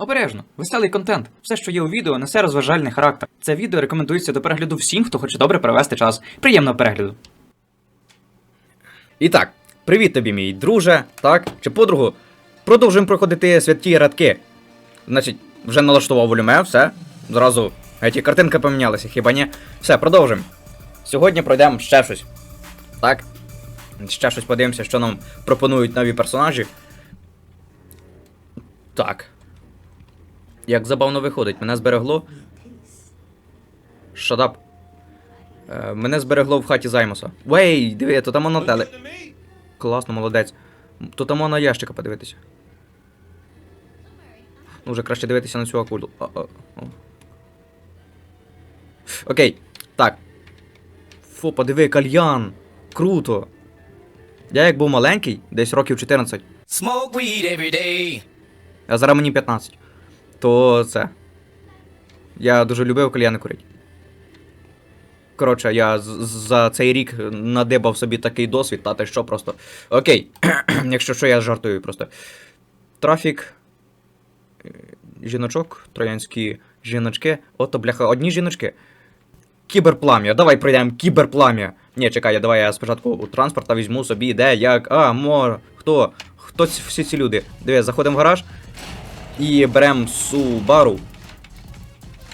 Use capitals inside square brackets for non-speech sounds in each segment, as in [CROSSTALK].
Обережно, веселий контент. Все, що є у відео, несе розважальний характер. Це відео рекомендується до перегляду всім, хто хоче добре провести час. Приємного перегляду. І так, привіт тобі, мій друже, так, чи подругу. Продовжуємо проходити святі радки. Значить, вже налаштував волюме, все. Зразу ті картинки помінялися, хіба ні? Все, продовжимо. Сьогодні пройдемо ще щось. Так? Ще щось подивимося, що нам пропонують нові персонажі. Так. Як забавно виходить, мене зберегло. Шадап. Е, мене зберегло в хаті Займоса. Вей, диви, то там воно теле. Класно, молодець. То там на ящика подивитися. Ну, вже краще дивитися на цю акулу. А, а, о. Окей, так. Фу, подиви, кальян. Круто. Я як був маленький, десь років 14, Smoke weed every day. а зараз мені 15. То це. Я дуже любив кальяни курити. Коротше, я за цей рік надибав собі такий досвід, та ти що просто. Окей. [CLEARS THROAT] Якщо що, я жартую просто. Трафік. е, Жіночок, троянські жіночки. Ото, бляха, одні жіночки. Кіберплам'я, давай пройдемо кіберплам'я. Ні, чекай, давай я спочатку у транспорта візьму собі, де, як, а, мор, хто? Хто всі ці люди? Диви, заходимо в гараж і берем Субару.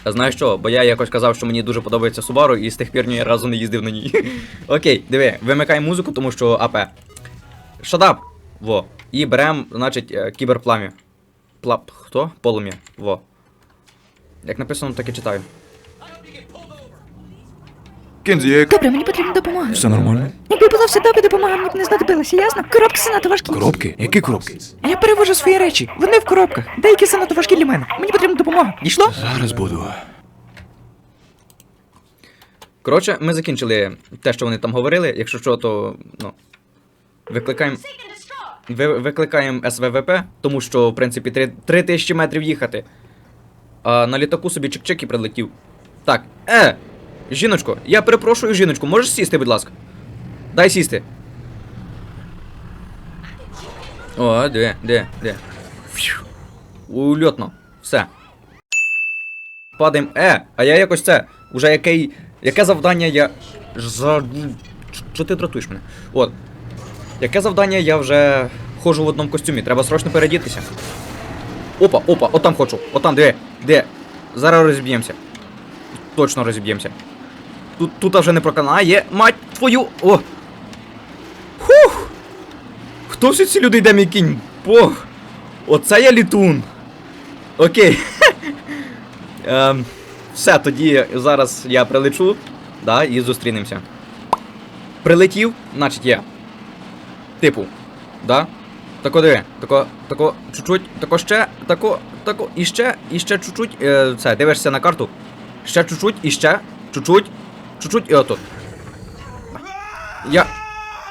Знаєш що? Бо я якось казав, що мені дуже подобається Субару, і з тих пір ні разу не їздив на ній. [LAUGHS] Окей, диви, вимикай музику, тому що АП. Шадап! Во. І берем, значить, е, кіберплам'я. Плап. Хто? Полум'я. Во. Як написано, так і читаю. Кензі, як Добре, мені потрібна допомога. все нормально? Якби було все добре, допомога мені б не знадобилася, ясно? Коробки занадто важкі. Коробки? Які коробки? Я перевожу свої речі. Вони в коробках. Деякі занадто важкі для мене. Мені потрібна допомога. Дійшло? Зараз буду. Коротше, ми закінчили те, що вони там говорили. Якщо що, то. ну. Викликаємо. Ви, викликаємо СВВП, тому що, в принципі, 3, 3 тисячі метрів їхати. А на літаку собі чик-чик і прилетів. Так, е! Жіночко, я перепрошую, жіночку, можеш сісти, будь ласка? Дай сісти. О, де, де, де. Ульотно. Все. Падаємо. Е, а я якось це. Уже який. Яке завдання я. За. Що ти дратуєш мене? От. Яке завдання я вже ходжу в одному костюмі. Треба срочно передітися. Опа, опа, отам хочу. Отам, де? Де? Зараз розіб'ємося. Точно розіб'ємося. Тут, тут вже не проканає. Мать твою. О! Хух! Хто всі ці люди йде мій кінь? Бог! Оце я літун. Окей. [LAUGHS] Ем, все, тоді зараз я прилечу, да, і зустрінемося. Прилетів, значить я. Типу, да? Тако диви, тако, тако, чуть-чуть, тако ще, тако, тако, і ще, і ще чуть-чуть, е, це, дивишся на карту. Ще чуть-чуть, і ще, чуть-чуть, чуть-чуть, і отут. Я.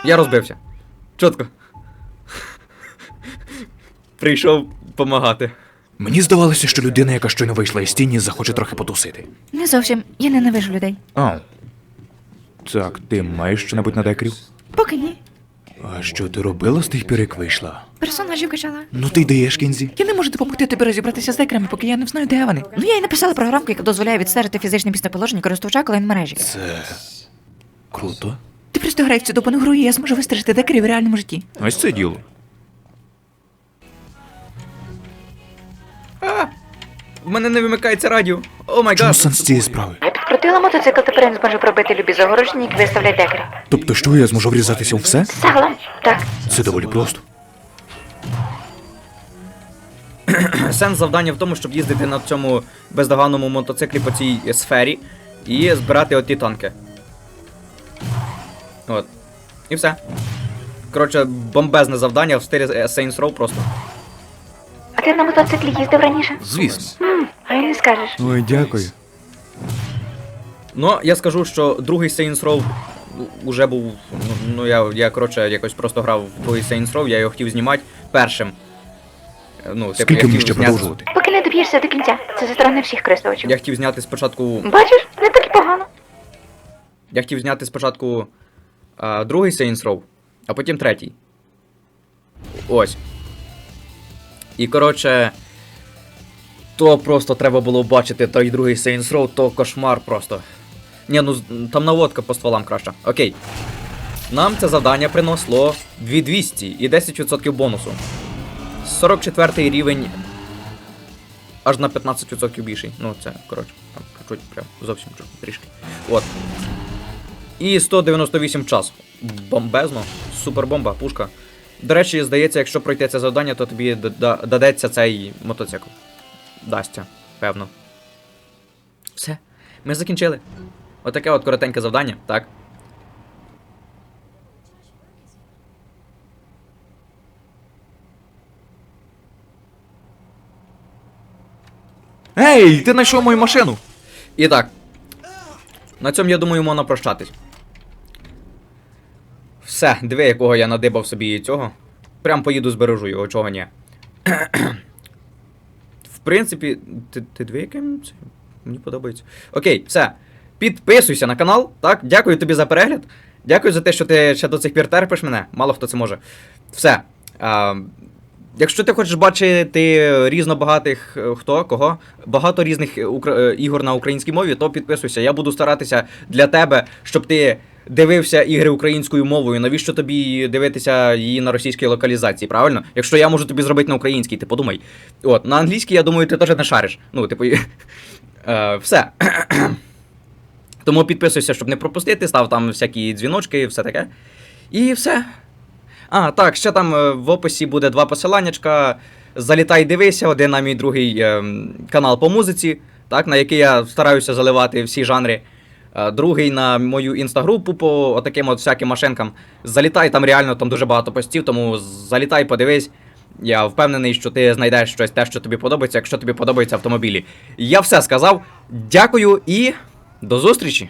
Я розбився. Чітко. Прийшов помагати. Мені здавалося, що людина, яка щойно вийшла із тіні, захоче трохи потусити. Не зовсім. Я ненавижу людей. А. Так, ти маєш що-небудь на декрів? Поки ні. А що ти робила з тих пір, як вийшла? Персонажів качала. Ну ти даєш кінзі. Я не можу допомогти тобі розібратися з декрами, поки я не знаю, де вони. Ну я й написала програмку, яка дозволяє відстежити фізичне місцеположення користувача онлайн-мережі. Це. круто. Ти просто грай в цю допану гру, і я зможу вистежити декрів в реальному житті. Ось це діло. В мене не вимикається радіо. О май Чому гад. сенс цієї справи? Я підкрутила мотоцикл, тепер він зможе пробити любі загороження, які виставляють декрі. Тобто, що я зможу врізатися у все? Загалом, так. Це доволі просто. [CLEARS THROAT] Сенс завдання в тому, щоб їздити на цьому бездоганному мотоциклі по цій сфері і збирати оті танки. От. І все. Коротше, бомбезне завдання в стилі Saints Row просто. А ти на мотоциклі їздив раніше? Звісно. А й не скажеш. Ой, дякую. Ну, я скажу, що другий Saints Row уже був. Ну, я, я коротше, якось просто грав в другий Saints Row, я його хотів знімати першим. Е, Ну, типу, Скільки я мені хотів ще зняти- продовжувати? Поки не доб'єшся до кінця. Це зі сторони всіх користувачів. Я хотів зняти спочатку. Бачиш, не так і погано. Я хотів зняти спочатку а, другий Saints Row, а потім третій. Ось. І коротше. То просто треба було бачити той другий Saints Row, то кошмар просто. Ні, ну там наводка по стволам краща. Окей. Нам це завдання принесло 2200 і 10% бонусу. 44 рівень. Аж на 15% більший. Ну, це, коротше, там чуть прям зовсім чуть трішки. От. І 198 час. Бомбезно. Супербомба, пушка. До речі, здається, якщо пройти це завдання, то тобі дадеться цей мотоцикл. Дасться, певно. Все. Ми закінчили. Отаке от коротеньке завдання, так. Ей, ти знайшов мою машину! І так. На цьому, я думаю, можна прощатись. Все, диви, якого я надибав собі цього. Прям поїду збережу його, чого ні. В принципі, ти, ти диви, яким це. Мені подобається. Окей, все. Підписуйся на канал, так? Дякую тобі за перегляд. Дякую за те, що ти ще до цих пір терпиш мене. Мало хто це може. Все. А, Якщо ти хочеш бачити різнобагатих е, хто, кого, багато різних е, е, ігор на українській мові, то підписуйся. Я буду старатися для тебе, щоб ти дивився ігри українською мовою. Навіщо тобі дивитися її на російській локалізації, правильно? Якщо я можу тобі зробити на українській, ти подумай. От, на англійській, я думаю, ти теж не шариш. Ну, типу, [LAUGHS] все. [CLEARS THROAT] Тому підписуйся, щоб не пропустити, став там всякі дзвіночки і все таке. І все. А, так, ще там е, в описі буде два посиланнячка. Залітай, дивися, один на мій другий ем, канал по музиці, так, на який я стараюся заливати всі жанри. Е, Другий на мою інстагрупу по отаким от всяким машинкам. Залітай, там реально там дуже багато постів, тому залітай, подивись. Я впевнений, що ти знайдеш щось те, що тобі подобається, якщо тобі подобаються автомобілі. Я все сказав. Дякую і до зустрічі!